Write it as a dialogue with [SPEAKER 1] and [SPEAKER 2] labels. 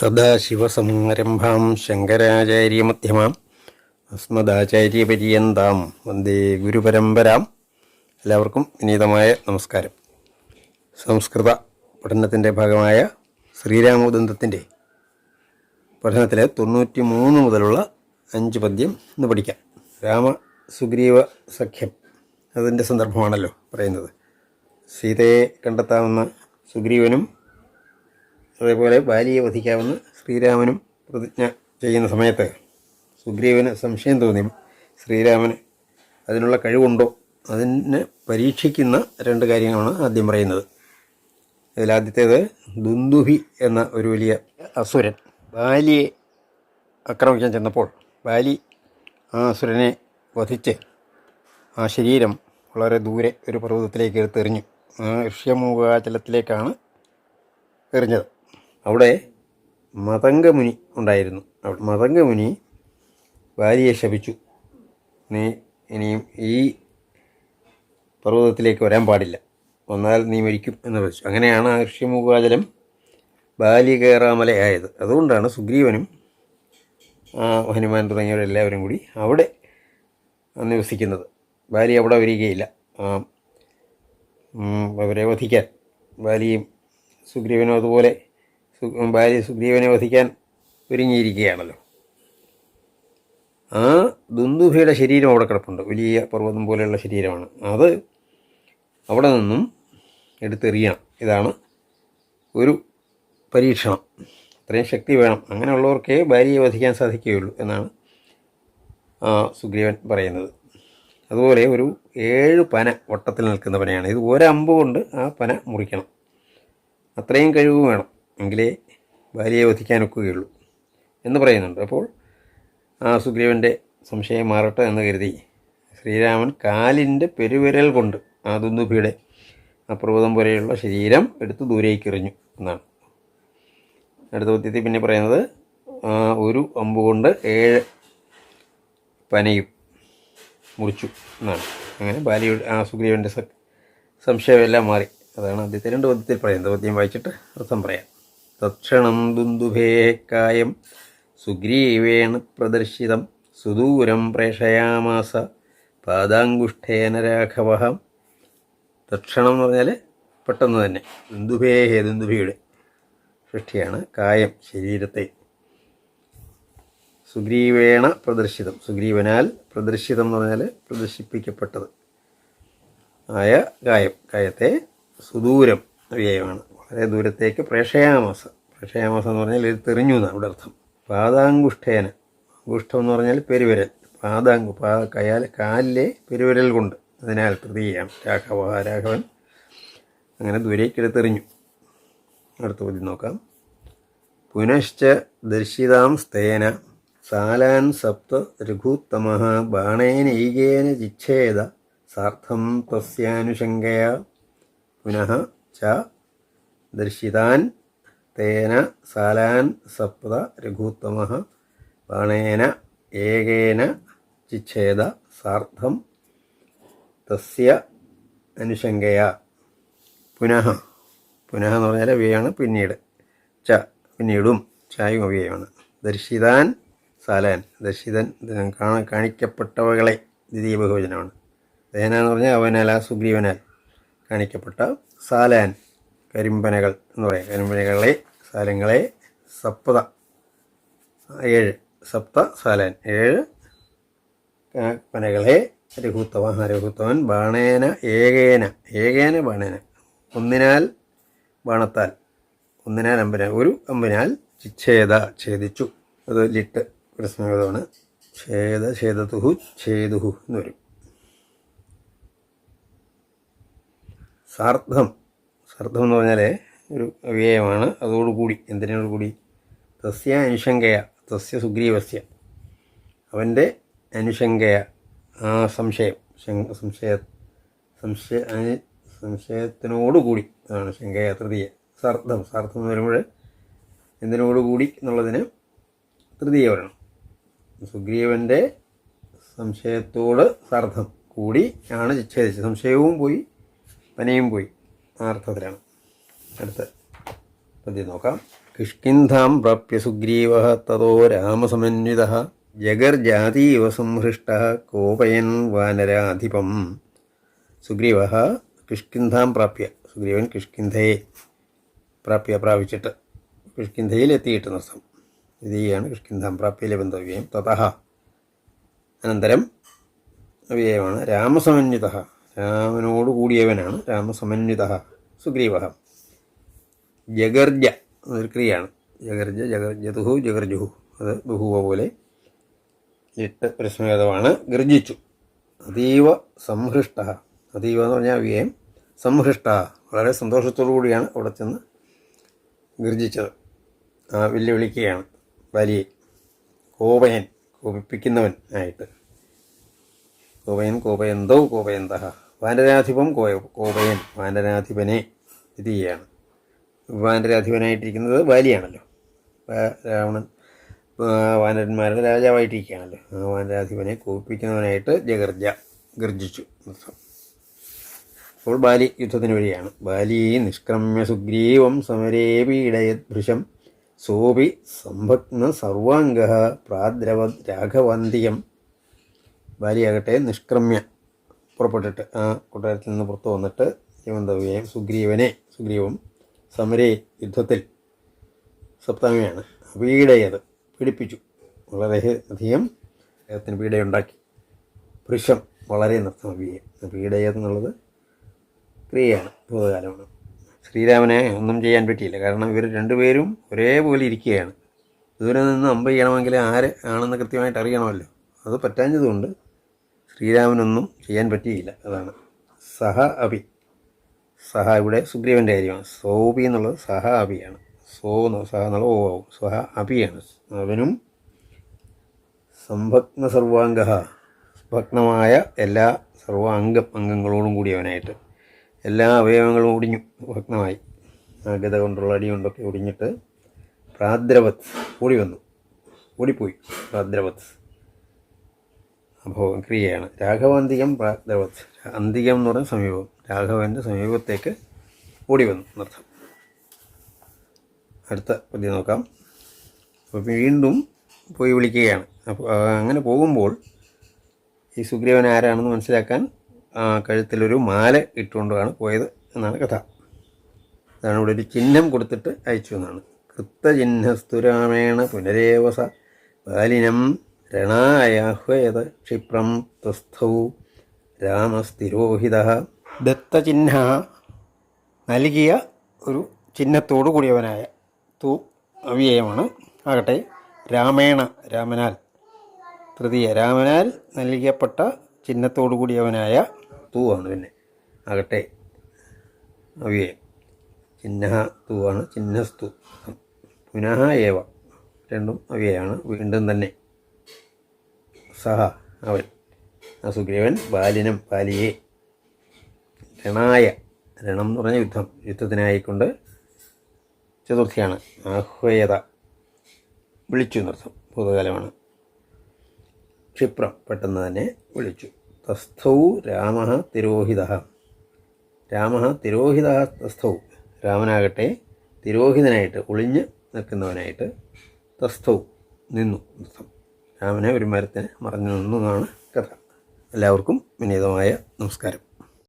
[SPEAKER 1] സദാശിവസമാരംഭാം ശങ്കരാചാര്യമധ്യമാം അസ്മദാചാര്യപര്യന്താം വന്ദേ ഗുരുപരമ്പരാം. എല്ലാവർക്കും വിനീതമായ നമസ്കാരം. സംസ്കൃത പഠനത്തിന്റെ ഭാഗമായ ശ്രീരാമദന്തത്തിന്റെ പഠനത്തിലെ തൊണ്ണൂറ്റി മൂന്ന് മുതലുള്ള അഞ്ച് പദ്യം ഇന്ന് പഠിക്കാം. രാമ സുഗ്രീവ സഖ്യം. അതിന്റെ സന്ദർഭമാണല്ലോ പറയുന്നത്. സീതയെ കണ്ടെത്താവുന്ന സുഗ്രീവനും അതേപോലെ ബാലിയെ വധിക്കാമെന്ന് ശ്രീരാമനും പ്രതിജ്ഞ ചെയ്യുന്ന സമയത്ത് സുഗ്രീവന് സംശയം തോന്നി. ശ്രീരാമന് അതിനുള്ള കഴിവുണ്ടോ? അതിനെ പരീക്ഷിക്കുന്ന രണ്ട് കാര്യങ്ങളാണ് ആദ്യം പറയുന്നത്. ഇതിലാദ്യത്തേത് ദുന്ദുഭി എന്ന ഒരു വലിയ അസുരൻ ബാലിയെ ആക്രമിക്കാൻ ചെന്നപ്പോൾ ബാലി ആ അസുരനെ വധിച്ച് ആ ശരീരം വളരെ ദൂരെ ഒരു പർവതത്തിലേക്ക് എടുത്തെറിഞ്ഞു. ആ ഋഷ്യമൂകാചലത്തിലേക്കാണ് എറിഞ്ഞത്. അവിടെ മതംഗമുനി ഉണ്ടായിരുന്നു. അവിടെ മതംഗമുനി ഭാര്യയെ ശപിച്ചു. നീ ഇനിയും ഈ പർവതത്തിലേക്ക് വരാൻ പാടില്ല. വന്നാൽ നീ മരിക്കും എന്ന് വെച്ചു അങ്ങനെയാണ് ആ ഋഷ്യമുഖാചലം ബാലികേറാമലയായത് അതുകൊണ്ടാണ് സുഗ്രീവനും ഹനുമാൻ തുടങ്ങിയവരെല്ലാവരും കൂടി അവിടെ നിവസിക്കുന്നത്. ബാലി അവിടെ വരികയില്ല. അവരെ വധിക്കാൻ. ബാലിയും സുഗ്രീവനും അതുപോലെ ബാലി സുഗ്രീവനെ വധിക്കാൻ ഒരുങ്ങിയിരിക്കുകയാണല്ലോ. ആ ദുന്ദുഭയുടെ ശരീരം അവിടെ കിടപ്പുണ്ട്. വലിയ പർവതം പോലെയുള്ള ശരീരമാണ്. അത് അവിടെ നിന്നും എടുത്തെറിയണം. ഇതാണ് ഒരു പരീക്ഷണം. അത്രയും ശക്തി വേണം. അങ്ങനെയുള്ളവർക്കേ ഭാര്യയെ വധിക്കാൻ സാധിക്കുകയുള്ളൂ എന്നാണ് സുഗ്രീവൻ പറയുന്നത്. അതുപോലെ ഒരു ഏഴ് പന വട്ടത്തിൽ നിൽക്കുന്ന പനയാണ് ഇത് ഒരമ്പ് കൊണ്ട് ആ പന മുറിക്കണം. അത്രയും കഴിവ് വേണം. എങ്കിലേ ഭാര്യയെ വധിക്കാനൊക്കുകയുള്ളൂ എന്ന് പറയുന്നുണ്ട്. അപ്പോൾ ആ സുഗ്രീവന്റെ സംശയം മാറട്ടെ എന്ന് കരുതി ശ്രീരാമൻ കാലിന്റെ പെരുവിരൽ കൊണ്ട് ആ ദുന്ദുഭിയുടെ ആ പർവതം പോലെയുള്ള ശരീരം എടുത്ത് ദൂരേക്ക് എറിഞ്ഞു എന്നാണ്. അടുത്ത പദ്യത്തിൽ പിന്നെ പറയുന്നത് ഒരു അമ്പ് കൊണ്ട് ഏഴ് പനയും മുറിച്ചു എന്നാണ്. അങ്ങനെ ബാലിയുടെ ആ സുഗ്രീവന്റെ സംശയമെല്ലാം മാറി. അതാണ് ആദ്യത്തെ രണ്ട് പദ്യത്തിൽ പറയുന്നത്. പദ്യം വായിച്ചിട്ട് അർത്ഥം പറയാം. തക്ഷണം ദുന്ദുഭേ കായം സുഗ്രീവേണ പ്രദർശിതം. സുദൂരം പ്രേഷയാമാസ പാദാങ്കുഷ്ഠേന രാഘവ. തക്ഷണം എന്ന് പറഞ്ഞാൽ പെട്ടെന്ന് തന്നെ. ദുന്ദുഭേ ദുന്ദുഭയുടെ സൃഷ്ടിയാണ് കായം ശരീരത്തെ. സുഗ്രീവേണ പ്രദർശിതം. സുഗ്രീവനാൽ പ്രദർശിതം എന്ന് പറഞ്ഞാൽ പ്രദർശിപ്പിക്കപ്പെട്ടത്. ആയ കായം കായത്തെ സുദൂരം വ്യയമാണ് വളരെ ദൂരത്തേക്ക് പ്രേഷയാമാസ പ്രേഷയാമസ എന്ന് പറഞ്ഞാൽ ഇത് തെറിഞ്ഞു എന്നാണ് അവിടെ അർത്ഥം. പാദാങ്കുഷ്ഠേന. അങ്കുഷ്ഠം എന്ന് പറഞ്ഞാൽ പെരുവിരൽ. പാദാങ്കു പാ കയാൽ കാലിലെ പെരുവിരൽ കൊണ്ട്. അതിനാൽ തൃതീയാണ് രാഘവ രാഘവൻ. അങ്ങനെ ദൂരേക്ക് എടുത്തെറിഞ്ഞു അടുത്ത പതി നോക്കാം. പുനശ്ച ദർശിതാം സ്തേന. സാലാൻ സപ്ത രഘുത്തമ ബാണേനൈകേന ചിച്ഛേദ സാർത്ഥം തസ്യാനുശങ്കയ. പുനഃ ച ദർശിതാൻ തേന സാലാൻ സപ്ത രഘുത്തമ ബാണേന ഏകേന ചിച്ഛേദ സാർത്ഥം തസ്യ അനുശങ്കയ. പുനഃ. പുനഃ എന്ന് പറഞ്ഞാൽ അവയാണ് പിന്നീട്. ച പിന്നീടും ചായും അവയാണ് ദർശിതാൻ സാലാൻ. ദർശിതൻ കാണ കാണിക്കപ്പെട്ടവകളെ ദ്വിതീയ ബഹുവചനമാണ് തേന എന്ന് പറഞ്ഞാൽ അവനാൽ ആ സുഗ്രീവനാൽ കാണിക്കപ്പെട്ട സാലാൻ. കരിമ്പനകൾ എന്ന് പറയാം. കരിമ്പനകളെ സാലങ്ങളെ സപ്ത ഏഴ് സപ്ത സാലൻ ഏഴ് പനകളെ രഘുത്തവൻ രഘുത്തവൻ ബാണേന ഏകേന ഏകേന ബാണേന. ഒന്നിനാൽ ബാണത്താൽ ഒന്നിനാൽ അമ്പനാൽ ഒരു അമ്പിനാൽ ചിച്ഛേദ ഛേദിച്ചു. അത് ലിട്ട് പ്രശ്നമാണ് ഛേദ ഛേദതുഹു ഛേദുഹു എന്ന് വരും. സാർദ്ധം സാർദ്ധം എന്ന് പറഞ്ഞാൽ ഒരു അവ്യയമാണ്. അതോടുകൂടി എന്തിനോടുകൂടി? തസ്യ അനുശങ്കയ തസ്യ സുഗ്രീവസ്യ. അവന്റെ അനുശങ്കയ ആ സംശയം സംശയ സംശയ അനു- സംശയത്തിനോടുകൂടി അതാണ് ശങ്കയ തൃതീയ. സാർത്ഥം സാർത്ഥം എന്ന് വരുമ്പോൾ എന്തിനോടുകൂടി എന്നുള്ളതിന് തൃതീയ വരണം. സുഗ്രീവന്റെ സംശയത്തോട് സാർത്ഥം കൂടി ആണ് ഛേദിച്ചത്. സംശയവും പോയി പനയും പോയി. ആ അർത്ഥത്തിലാണ് അടുത്ത പദ്യം നോക്കാം. കിഷ്കിന്ധാം പ്രാപ്യ സുഗ്രീവ തതോ രാമസമന്വിത ജഗർജാതീവ സംഹൃഷ്ട കോപയൻ വാനരാധിപം. സുഗ്രീവ കിഷ്കിന്ധാം പ്രാപ്യ സുഗ്രീവൻ കിഷ്കിന്ധയെ പ്രാപ്യ പ്രാപിച്ചിട്ട് കിഷ്കിന്ധയിൽ എത്തിയിട്ട് നൃത്തം. ഇതാണ് കിഷ്കിന്ധാം പ്രാപ്യയിലെ ബന്ധവ്യം തതഹ. അനന്തരം അവ്യയമാണ് രാമസമന്വിത. രാമനോട് കൂടിയവനാണ്. രാമസമന്വിത സുഗ്രീവ. ജഗർജ അതൊരു ക്രിയയാണ്. ജഗർജ ജഗർ ജതുഹു ജഗർജുഹു. അത് ബഹുവ പോലെ എട്ട് പ്രശ്നഭേദമാണ് ഗർജിച്ചു. അതീവ സംഹൃഷ്ട. അതീവ എന്ന് പറഞ്ഞാൽ വ്യയം സംഹൃഷ്ട. വളരെ സന്തോഷത്തോടു കൂടിയാണ് അവിടെ ചെന്ന് ഗർജിച്ചത്. വെല്ലുവിളിക്കുകയാണ്. വലിയ കോപയൻ. കോപിപ്പിക്കുന്നവൻ ആയിട്ട്. കോപയൻ കോപയന്തോ കോപയന്ത. വാനരാധിപം കോപയൻ വാനരാധിപനെ ഇത് ചെയ്യാണ്. വാനരാധിപനായിട്ടിരിക്കുന്നത് ബാലിയാണല്ലോ. രാവണൻ വാനരന്മാരുടെ രാജാവായിട്ടിരിക്കുകയാണല്ലോ. ആ വാനരാധിപനെ കോപിപ്പിക്കുന്നവനായിട്ട് ജഗർജ ഗർജിച്ചു. അപ്പോൾ ബാലി യുദ്ധത്തിന് വഴിയാണ്. ബാലി നിഷ്ക്രമ്യ സുഗ്രീവം സമരേ പീഡയത് ഭൃശം സോപി സംഭഗ്ന സർവാംഗ പ്രാദ്രവ രാഘവന്തിയം ബാലിയാകട്ടെ നിഷ്ക്രമ്യ പുറപ്പെട്ടിട്ട് ആ കൊട്ടാരത്തിൽ നിന്ന് പുറത്തു വന്നിട്ട് യമന്തവ്യയും സുഗ്രീവനെ സുഗ്രീവം സമരേ യുദ്ധത്തിൽ സപ്തമിയാണ്. പീഡയത് പീഡിപ്പിച്ചു. വളരെ അധികം അദ്ദേഹത്തിന് പീഡയുണ്ടാക്കി. പുരുഷം വളരെ നൃത്തം അഭിയം പീഡയത് എന്നുള്ളത് ക്രിയയാണ് ഭൂതകാലമാണ്. ശ്രീരാമനെ ഒന്നും ചെയ്യാൻ പറ്റിയില്ല. കാരണം ഇവർ രണ്ടുപേരും ഒരേപോലെ ഇരിക്കുകയാണ്. ദൂരെ നിന്ന് അമ്പ് ചെയ്യണമെങ്കിൽ ആര് ആണെന്ന് കൃത്യമായിട്ട് അറിയണമല്ലോ. അത് പറ്റാഞ്ഞതുകൊണ്ട് ശ്രീരാമനൊന്നും ചെയ്യാൻ പറ്റിയില്ല. അതാണ്. സഹ അഭി. സഹ ഇവിടെ സുഗ്രീവന്റെ കാര്യമാണ്. സോപി എന്നുള്ളത് സഹ അഭിയാണ്. സോ സഹ എന്നുള്ളത് ഓ ആവും. സഹ അഭിയാണ്. അവനും സംഭഗ്ന സർവാംഗ ഭഗ്നമായ എല്ലാ സർവാംഗ അംഗങ്ങളോടും കൂടി അവനായിട്ട് എല്ലാ അവയവങ്ങളും ഒടിഞ്ഞു. ഭഗ്നമായി. അഗത ഗത കൊണ്ടുള്ള അടി കൊണ്ടൊക്കെ ഒടിഞ്ഞിട്ട് പ്രാദ്രവത് ഓടി വന്നു. ഓടിപ്പോയി. പ്രാദ്രവത് അപ്പോൾ ക്രിയയാണ് രാഘവാന്തികം പ്രാഗ്ദവത് അന്തികം എന്ന് പറയുന്ന സമീപം. രാഘവന്റെ സമീപത്തേക്ക് ഓടി വന്നു. എന്നർത്ഥം. അടുത്ത പദ്യം നോക്കാം. അപ്പോൾ വീണ്ടും പോയി വിളിക്കുകയാണ്. അപ്പോൾ അങ്ങനെ പോകുമ്പോൾ ഈ സുഗ്രീവൻ ആരാണെന്ന് മനസ്സിലാക്കാൻ കഴുത്തിലൊരു മാല ഇട്ടുകൊണ്ടാണ് പോയത് എന്നാണ് കഥ. അതാണ് ഇവിടെ ഒരു ചിഹ്നം കൊടുത്തിട്ട് അയച്ചു എന്നാണ്. കൃത്തചിഹ്നസ്തുരാമേണ പുനരേവസ ബാലിനം രണായാഹ്വയത ക്ഷിപ്രം തസ്ഥൗ രാമസ്ഥിരോഹിത. ദത്തചിഹ്ന നൽകിയ ഒരു ചിഹ്നത്തോടു കൂടിയവനായ തു അവ്യയമാണ്. ആകട്ടെ രാമേണ രാമനാൽ തൃതീയ രാമനാൽ നൽകപ്പെട്ട ചിഹ്നത്തോടു കൂടിയവനായ തു ആണ് പിന്നെ. ആകട്ടെ അവ്യയം ചിഹ്ന തു ആണ് ചിഹ്നസ്തു. പുനഃ ഏവ രണ്ടും അവ്യയാണ് വീണ്ടും തന്നെ. സഹ അവൻ. ആ സുഗ്രീവൻ ബാലിനം ബാലിയെ രണായ രണം എന്ന് പറഞ്ഞ യുദ്ധം യുദ്ധത്തിനായിക്കൊണ്ട് ചതുർത്ഥിയാണ്. ആഹ്വയത വിളിച്ചു എന്നർത്ഥം ഭൂതകാലമാണ്. ക്ഷിപ്രം പെട്ടെന്ന് തന്നെ വിളിച്ചു. തസ്ഥൗ രാമ തിരോഹിത. രാമ തിരോഹിത തസ്ഥൗ. രാമനാകട്ടെ തിരോഹിതനായിട്ട് ഒളിഞ്ഞ് നിൽക്കുന്നവനായിട്ട് തസ്ഥൗ നിന്നു അർത്ഥം രാമനെ ഒരു മരത്തിന് മറഞ്ഞു നിന്നതാണ് കഥ. എല്ലാവർക്കും വിനീതമായ നമസ്കാരം.